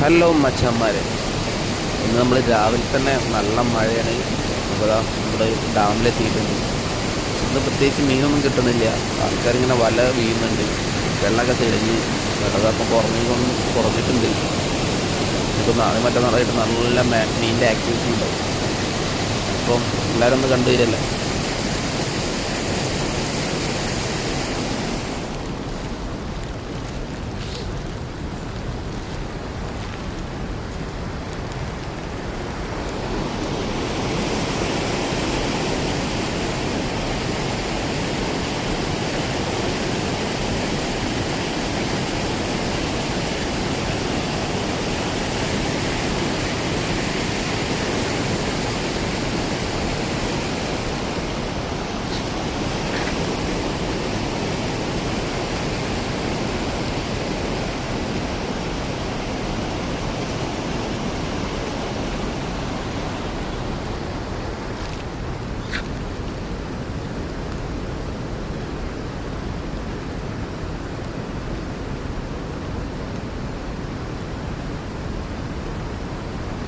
Hello മച്ചന്മാരെ. ഇന്ന് നമ്മൾ രാവിലെ തന്നെ നല്ല മഴയാണ്. അപ്പോൾ നമ്മുടെ ഡാമിലെത്തിയിട്ടുണ്ട്. ഇന്ന് പ്രത്യേകിച്ച് മീനൊന്നും കിട്ടുന്നില്ല. ആൾക്കാരിങ്ങനെ വല വീഴുന്നുണ്ട്. വെള്ളമൊക്കെ തെളിഞ്ഞ് വെള്ളതാപ്പം കുറഞ്ഞൊന്നും കുറഞ്ഞിട്ടുണ്ട് ഇപ്പോൾ നാളെ മറ്റന്നാളായിട്ട് നല്ല മേ- മീനിന്റെ ആക്ടിവിറ്റി ഉണ്ടാവും അപ്പം എല്ലാവരും ഒന്ന് കണ്ടുവരല്ലേ